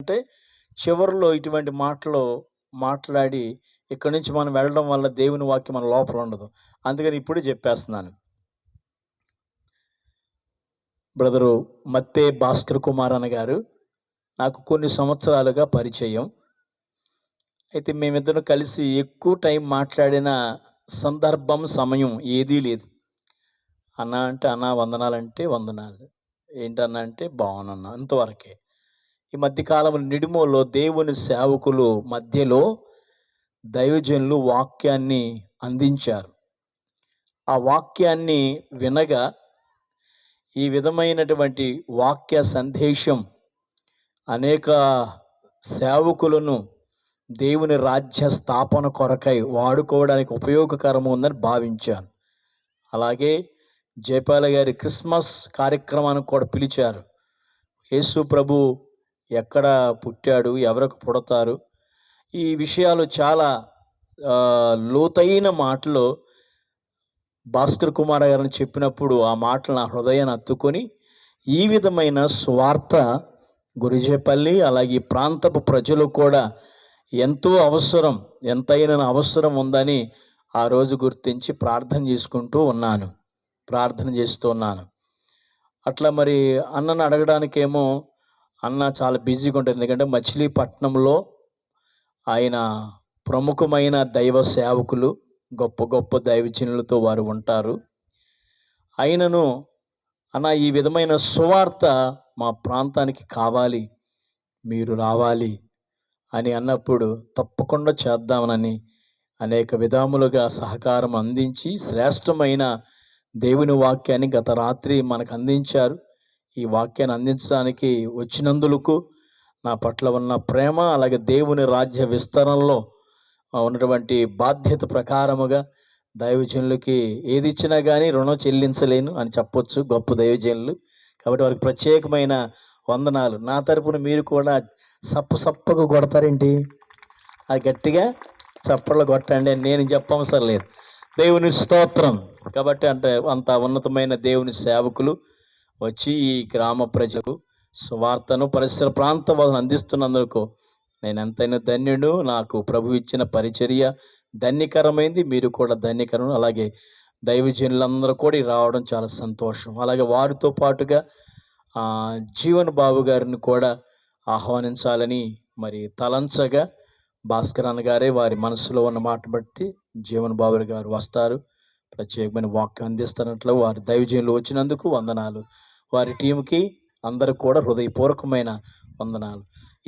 అంటే చివరిలో ఇటువంటి మాటలు మాట్లాడి ఇక్కడి నుంచి మనం వెళ్ళడం వల్ల దేవుని వాక్యం మన లోపల ఉండదు. అందుకని ఇప్పుడే చెప్పేస్తున్నాను. బ్రదరు మత్తే భాస్కర్ కుమార్ అన్న గారు నాకు కొన్ని సంవత్సరాలుగా పరిచయం. అయితే మేమిద్దరం కలిసి ఎక్కువ టైం మాట్లాడిన సందర్భం సమయం ఏదీ లేదు. అన్న అంటే అన్న వందనాలంటే వందనాలు. ఏంటన్నా అంటే బాగునన్నా అంతవరకే. ఈ మధ్యకాలం నిడుమోలో దేవుని సేవకులు మధ్యలో దైవజనులు వాక్యాన్ని అందించారు. ఆ వాక్యాన్ని వినగా ఈ విధమైనటువంటి వాక్య సందేశం అనేక సేవకులను దేవుని రాజ్య స్థాపన కొరకై వాడుకోవడానికి ఉపయోగకరం ఉందని భావించాను. అలాగే జయపాల గారి క్రిస్మస్ కార్యక్రమానికి కూడా పిలిచారు. యేసు ప్రభు ఎక్కడ పుట్టాడు ఎవరికి పుడతారు ఈ విషయాలు చాలా లోతైన మాటలు భాస్కర్ కుమార్ గారిని చెప్పినప్పుడు ఆ మాటలు నా హృదయాన్ని అత్తుకొని ఈ విధమైన స్వార్థ గురిజేపల్లి అలాగే ఈ ప్రాంతపు ప్రజలు కూడా ఎంతో అవసరం ఎంతైనా అవసరం ఉందని ఆ రోజు గుర్తించి ప్రార్థన చేసుకుంటూ ఉన్నాను ప్రార్థన చేస్తూ ఉన్నాను. అట్లా మరి అన్నను అడగడానికేమో అన్న చాలా బిజీగా ఉంటుంది ఎందుకంటే మచిలీపట్నంలో ఆయన ప్రముఖమైన దైవ సేవకులు గొప్ప గొప్ప దైవజనులతో వారు ఉంటారు. అయినను అన్న ఈ విధమైన సువార్త మా ప్రాంతానికి కావాలి మీరు రావాలి అని అన్నప్పుడు తప్పకుండా చేద్దామనని అనేక విధాములుగా సహకారం అందించి శ్రేష్టమైన దేవుని వాక్యాన్ని గత రాత్రి మనకు అందించారు. ఈ వాక్యాన్ని అందించడానికి వచ్చినందులకు నా పట్ల ఉన్న ప్రేమ అలాగే దేవుని రాజ్య విస్తరణలో ఉన్నటువంటి బాధ్యత ప్రకారముగా దైవజనులకి ఏది ఇచ్చినా కానీ రుణం చెల్లించలేను అని చెప్పొచ్చు గొప్ప దైవజనులు. కాబట్టి వారికి ప్రత్యేకమైన వందనాలు. నా తరపున మీరు కూడా సప్పు సప్పకు కొడతారేంటి? అది గట్టిగా చప్పట్లు కొట్టండి నేను చెప్పవసరం లేదు. దేవుని స్తోత్రం. కాబట్టి అంటే అంత ఉన్నతమైన దేవుని సేవకులు వచ్చి ఈ గ్రామ ప్రజలకు సువార్తను పరిసర ప్రాంత వాళ్ళని అందిస్తున్నందుకు నేను ఎంతైనా ధన్యుడు. నాకు ప్రభు ఇచ్చిన పరిచర్య ధన్యకరమైంది. మీరు కూడా ధన్యకరం అలాగే దైవజనులందరూ కూడా రావడం చాలా సంతోషం. అలాగే వారితో పాటుగా జీవన్ బాబు గారిని కూడా ఆహ్వానించాలని మరి తలంచగా భాస్కర్ అన్న గారే వారి మనసులో ఉన్న మాట బట్టి జీవన్ బాబు గారు వస్తారు. ప్రత్యేకమైన వాక్యం అందిస్తున్నట్లు వారి దైవజనులు వచ్చినందుకు వందనాలు. వారి టీంకి అందరికి కూడా హృదయపూర్వకమైన వందనాలు.